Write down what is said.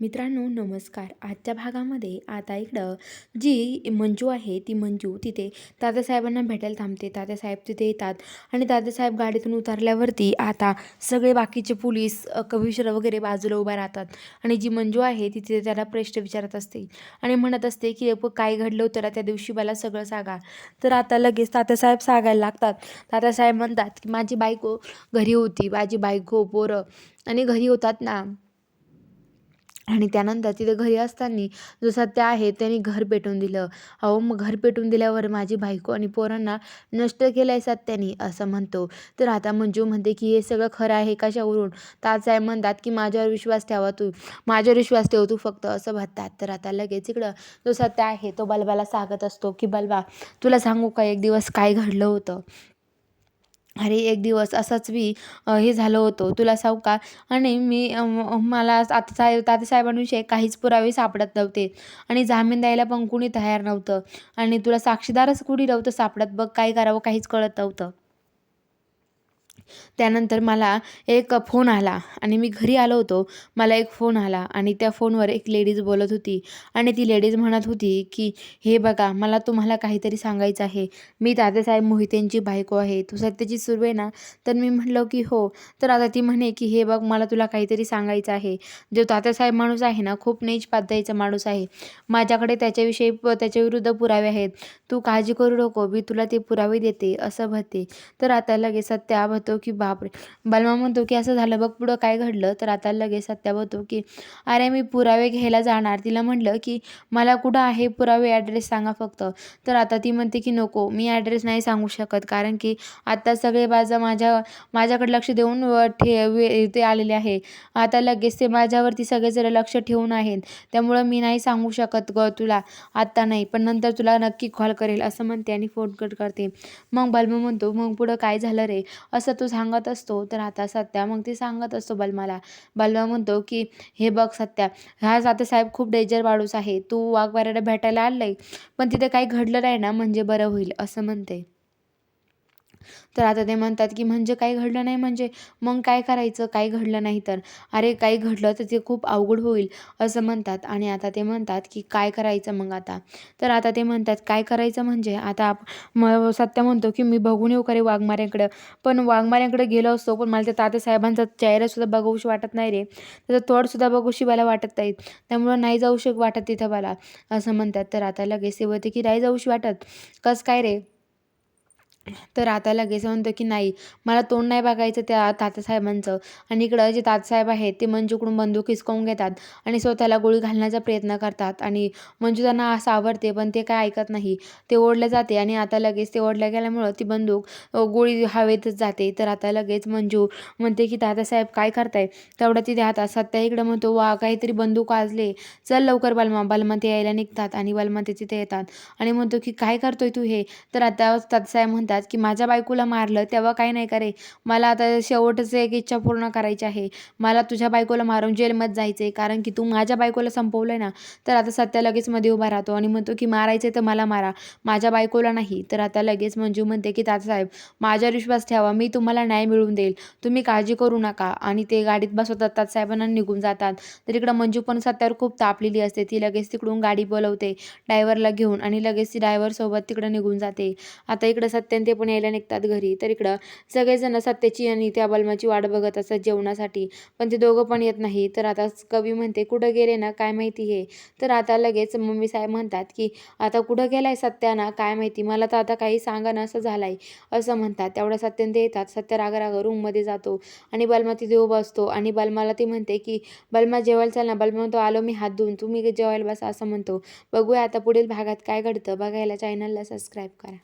मित्रांनो नमस्कार. आजच्या भागामध्ये आता इकडं जी मंजू आहे ती मंजू तिथे तात्यासाहेबांना भेटायला थांबते. तात्यासाहेब तिथे येतात आणि तात्यासाहेब गाडीतून उतरल्यावरती आता सगळे बाकीचे पोलीस कविश्र वगैरे बाजूला उभा राहतात आणि जी मंजू आहे ती तिथे त्याला प्रश्न विचारत असते आणि म्हणत असते की "प- काय घडलं होतं? ना त्या दिवशी मला सगळं सांगा. तर आता लगेच तात्यासाहेब सांगायला लागतात. तात्यासाहेब म्हणतात की माझी बायको घरी होती. माझी बायको पोरं आणि घरी होतात ना. आणि त्यानंतर तिथे घरी असताना जो सत्य आहे त्यांनी घर पेटवून दिलं. अहो मग घर पेटवून दिल्यावर माझी बायको आणि पोरांना नष्ट केलं आहे सत्याने असं म्हणतो. तर आता मंजू म्हणते की हे सगळं खरं आहे कशावरून? तात्यासाहेब म्हणतात की माझ्यावर विश्वास ठेवा तू. माझ्यावर विश्वास ठेव तू फक्त असं म्हणतात. तर आता लगेच इकडं जो सत्य आहे तो बलबाला सांगत असतो की बलबा तुला सांगू का एक दिवस काय घडलं होतं? अरे एक दिवस असंच मी हे झालं होतं. तुला सांगू का? आणि मी मला आता साहेब तात्यासाहेबांविषयी काहीच पुरावे सापडत नव्हते. आणि जामीन द्यायला पण कुणी तयार नव्हतं. आणि तुला साक्षीदारच कुणी नव्हतं सापडत. बघ काय करावं काहीच कळत नव्हतं. त्यानंतर मला एक फोन आला आणि मी घरी आलो होतो. मला एक फोन आला आणि त्या फोनवर एक लेडीज बोलत होती आणि ती लेडीज म्हणत होती की हे बघा मला तुम्हाला काहीतरी सांगायचं आहे. मी दादासाहेब मोहितेंची बायको आहे. तू सत्याची सुरू आहे ना? तर मी म्हटलं की हो. तर आता ती म्हणे की हे बघ मला तुला काहीतरी सांगायचं आहे. जो तात्यासाहेब माणूस आहे ना खूप नीच पातळीचा माणूस आहे. माझ्याकडे त्याच्याविषयी त्याच्याविरुद्ध पुरावे आहेत. तू काळजी करू नको. मी तुला ते पुरावे देते. असं भते तर आता लगेच सत्या म्हणतो की बापरे. बलमा म्हणतो की असं झालं बघ पुढं काय घडलं. तर आता लगेच सत्या बोलतो की अरे मी पुरावे घ्यायला जाणार. तिला म्हटलं की मला कुठं आहे पुरावे? ॲड्रेस सांगा फक्त. तर आता ती म्हणते की नको मी ॲड्रेस नाही सांगू शकत. कारण की आता सगळे बाजा माझ्या माझ्याकडे लक्ष देऊन व ठे वे- ते आलेले आहे. आता लगेच ते माझ्यावरती सगळे जरा लक्ष ठेवून आहेत. त्यामुळं मी नाही सांगू शकत ग तुला. आत्ता नाही पण नंतर तुला नक्की कॉल करेल असं म्हणते आणि फोन कट करते. मग बलमा म्हणतो मग पुढं काय झालं रे? असं तो सांगत असतो. तर आता सत्या मग ती सांगत असतो बलमाला. बलमा म्हणतो की हे बघ सत्या हा आता साहेब खूप डेंजर माणूस आहे. तू वाघबाऱ्याला भेटायला आलाय पण तिथे काही घडलं नाही ना म्हणजे बरं होईल असं म्हणते. तर आता ते म्हणतात की म्हणजे काही घडलं नाही म्हणजे मग काय करायचं काही घडलं नाही तर? अरे काही घडलं तर ते खूप अवघड होईल असं म्हणतात. आणि आता ते म्हणतात की काय करायचं मग आता? तर आता ते म्हणतात काय करायचं म्हणजे? आता आप म सत्य म्हणतो की मी बघून येऊ करे वाघमाऱ्यांकडं? पण वाघमाऱ्यांकडे गेलो असतो पण मला त्या तात्यासाहेबांचा चेहरासुद्धा बघूशी वाटत नाही रे. त्याचं तोडसुद्धा बघूशी मला वाटत नाहीत त्यामुळं नाही जाऊ शक वाटत तिथं मला असं म्हणतात. तर आता लगेच ते की नाही जाऊशी वाटत? कसं काय रे? तर आता लगेच म्हणतो की नाही मला तोंड नाही बघायचं त्या तात्यासाहेबांचं. आणि इकडं जे तात्यासाहेब आहेत ते मंजूकडून बंदूक हिसकावून घेतात आणि स्वतःला गोळी घालण्याचा प्रयत्न करतात. आणि मंजू त्यांना असं आवडते पण ते काय ऐकत नाही. ते ओढले जाते आणि आता लगेच ते ओढल्या गेल्यामुळं ती बंदूक गोळी हवेतच जाते. तर आता लगेच मंजू म्हणते की तात्यासाहेब काय करताय? तेवढं तिथे आता सत्या इकडं म्हणतो वा काहीतरी बंदूक वाजले. चल लवकर बलमा बलमा ते यायला निघतात आणि बलमा ते तिथे येतात आणि म्हणतो की काय करतोय तू हे? तर आता तात्यासाहेब म्हणतात की माझ्या बायकोला मारलं तेव्हा काही नाही करे. मला आता शेवटच एक इच्छा पूर्ण करायची आहे. मला तुझ्या बायकोला मारून जेलमध्ये जायचं आहे कारण की तू माझ्या बायकोला संपवलं आहे ना तर आता सत्या लगेच मध्ये उभा राहतो आणि म्हणतो की मारायचं तर मला मारा. माझ्या बायकोला नाही तर आता लगेच मंजू म्हणते की तात्यासाहेब माझ्यावर विश्वास ठेवा मी तुम्हाला न्याय मिळवून देईल. तुम्ही काळजी करू नका. आणि ते गाडीत बसवतात तातसाहेबांना निघून जातात. तर इकडं मंजू पण सत्यावर खूप तापलेली असते. ती लगेच तिकडून गाडी बोलवते ड्रायव्हरला घेऊन आणि लगेच ती ड्रायव्हरसोबत तिकडं निघून जाते. आता इकडं सत्यान ते पण यायला निघतात घरी. तर इकडं सगळेजण सत्याची आणि त्या बलमाची वाट बघत असतात जेवणासाठी. पण ते दोघं पण येत नाही. तर आता कवी म्हणते कुठं गेले ना काय माहिती हे? तर आता लगेच मम्मी साहेब म्हणतात की आता कुठं गेलाय सत्या ना काय माहिती? मला तर आता काही सांगा ना असं झालंय. असं म्हणतात. तेवढ्या सत्यन ते येतात. सत्य रागा रूममध्ये जातो. आणि बलमा तिथे उभा असतो. आणि बलमाला ती म्हणते की बलमा जेवायला चाल ना. बलमा म्हणतो आलो मी हात धुवून. तुम्ही जेवायला बसा असं म्हणतो. बघूया आता पुढील भागात काय घडतं. बघायला चॅनलला सबस्क्राईब करा.